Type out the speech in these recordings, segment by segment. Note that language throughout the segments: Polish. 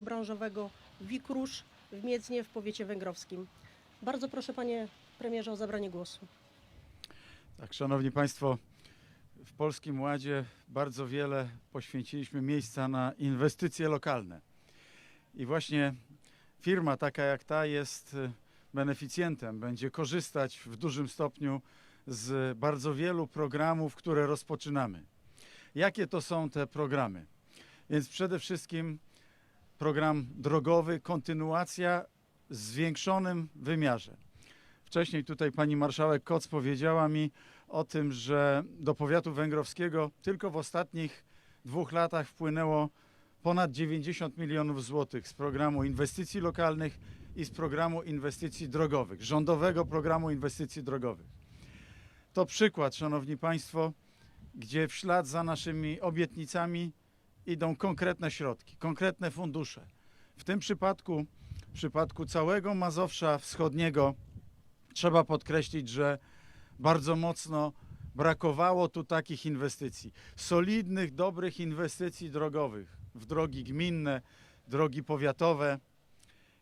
branżowego Wikrusz w Miedznie w powiecie węgrowskim. Bardzo proszę panie premierze o zabranie głosu. Tak, szanowni państwo, w Polskim Ładzie bardzo wiele poświęciliśmy miejsca na inwestycje lokalne. I właśnie firma taka jak ta jest y, beneficjentem, będzie korzystać w dużym stopniu z bardzo wielu programów, które rozpoczynamy. Jakie to są te programy? Więc przede wszystkim program drogowy, kontynuacja w zwiększonym wymiarze. Wcześniej tutaj pani marszałek Koc powiedziała mi o tym, że do powiatu węgrowskiego tylko w ostatnich dwóch latach wpłynęło ponad 90 milionów złotych z programu inwestycji lokalnych i z programu inwestycji drogowych, rządowego programu inwestycji drogowych. To przykład, szanowni państwo, gdzie w ślad za naszymi obietnicami idą konkretne środki, konkretne fundusze. W tym przypadku, w przypadku całego Mazowsza Wschodniego, trzeba podkreślić, że bardzo mocno brakowało tu takich inwestycji. Solidnych, dobrych inwestycji drogowych w drogi gminne, drogi powiatowe.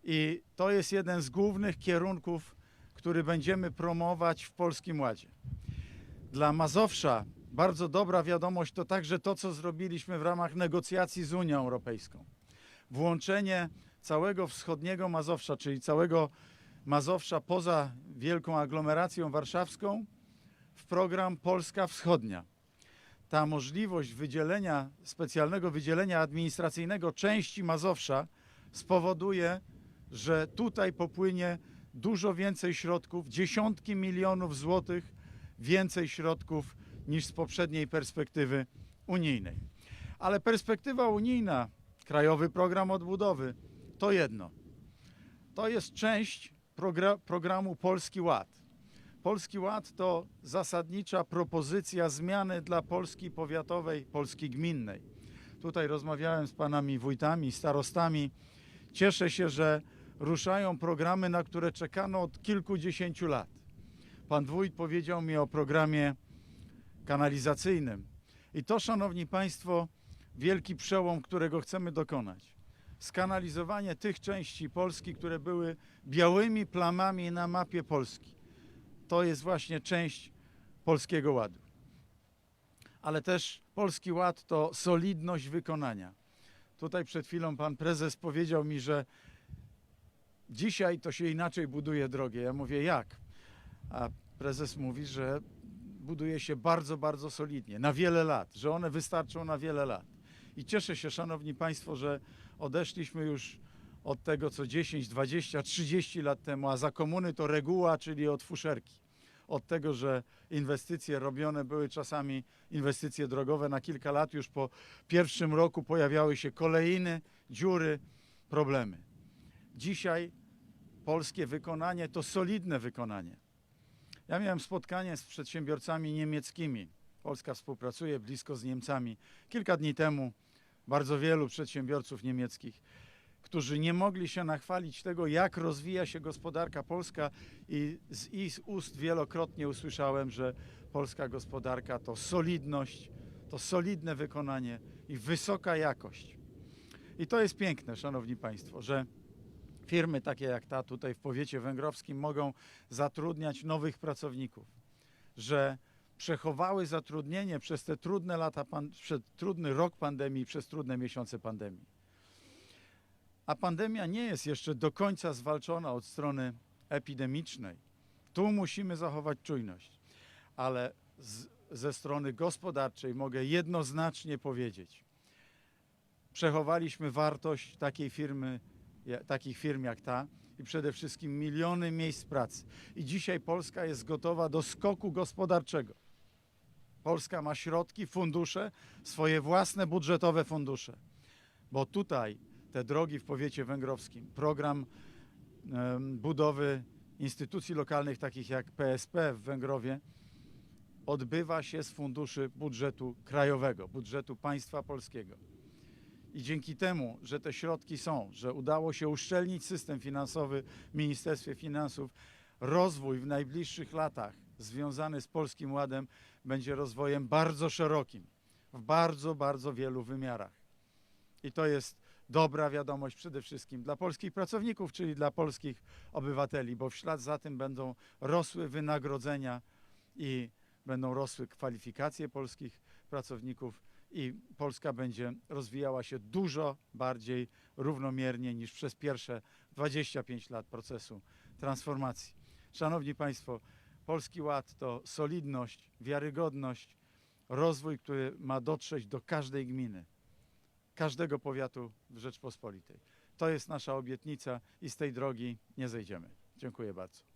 I to jest jeden z głównych kierunków, który będziemy promować w Polskim Ładzie. Dla Mazowsza bardzo dobra wiadomość to także to, co zrobiliśmy w ramach negocjacji z Unią Europejską. Włączenie całego wschodniego Mazowsza, czyli całego Mazowsza poza wielką aglomeracją warszawską w program Polska Wschodnia. Ta możliwość wydzielenia, specjalnego wydzielenia administracyjnego części Mazowsza spowoduje, że tutaj popłynie dużo więcej środków, dziesiątki milionów złotych więcej środków niż z poprzedniej perspektywy unijnej. Ale perspektywa unijna, Krajowy Program Odbudowy, to jedno. To jest część progra- programu Polski Ład. Polski Ład to zasadnicza propozycja zmiany dla Polski powiatowej, Polski gminnej. Tutaj rozmawiałem z panami wójtami, starostami. Cieszę się, że ruszają programy, na które czekano od kilkudziesięciu lat. Pan wójt powiedział mi o programie kanalizacyjnym. I to, szanowni państwo, wielki przełom, którego chcemy dokonać. Skanalizowanie tych części Polski, które były białymi plamami na mapie Polski. To jest właśnie część Polskiego Ładu. Ale też Polski Ład to solidność wykonania. Tutaj przed chwilą pan prezes powiedział mi, że dzisiaj to się inaczej buduje drogie. Ja mówię, jak? A prezes mówi, że buduje się bardzo, bardzo solidnie, na wiele lat, że one wystarczą na wiele lat. I cieszę się, szanowni państwo, że odeszliśmy już od tego, co 10, 20, 30 lat temu, a za komuny to reguła, czyli od fuszerki. Od tego, że inwestycje robione były czasami inwestycje drogowe na kilka lat, już po pierwszym roku pojawiały się kolejne dziury, problemy. Dzisiaj polskie wykonanie to solidne wykonanie. Ja miałem spotkanie z przedsiębiorcami niemieckimi. Polska współpracuje blisko z Niemcami. Kilka dni temu bardzo wielu przedsiębiorców niemieckich, którzy nie mogli się nachwalić tego, jak rozwija się gospodarka polska i z ich ust wielokrotnie usłyszałem, że polska gospodarka to solidność, to solidne wykonanie i wysoka jakość. I to jest piękne, szanowni państwo, że firmy takie jak ta tutaj w powiecie węgrowskim mogą zatrudniać nowych pracowników, że przechowały zatrudnienie przez te trudne lata, pan, przez trudny rok pandemii, przez trudne miesiące pandemii. A pandemia nie jest jeszcze do końca zwalczona od strony epidemicznej. Tu musimy zachować czujność, ale z, ze strony gospodarczej mogę jednoznacznie powiedzieć, przechowaliśmy wartość takiej firmy, takich firm jak ta i przede wszystkim miliony miejsc pracy. I dzisiaj Polska jest gotowa do skoku gospodarczego. Polska ma środki, fundusze, swoje własne budżetowe fundusze. Bo tutaj te drogi w powiecie węgrowskim, program budowy instytucji lokalnych takich jak PSP w Węgrowie odbywa się z funduszy budżetu krajowego, budżetu państwa polskiego. I dzięki temu, że te środki są, że udało się uszczelnić system finansowy w Ministerstwie Finansów, rozwój w najbliższych latach związany z Polskim Ładem będzie rozwojem bardzo szerokim, w bardzo, bardzo wielu wymiarach. I to jest dobra wiadomość przede wszystkim dla polskich pracowników, czyli dla polskich obywateli, bo w ślad za tym będą rosły wynagrodzenia i będą rosły kwalifikacje polskich pracowników i Polska będzie rozwijała się dużo bardziej równomiernie niż przez pierwsze 25 lat procesu transformacji. Szanowni Państwo, Polski Ład to solidność, wiarygodność, rozwój, który ma dotrzeć do każdej gminy, każdego powiatu w Rzeczpospolitej. To jest nasza obietnica i z tej drogi nie zejdziemy. Dziękuję bardzo.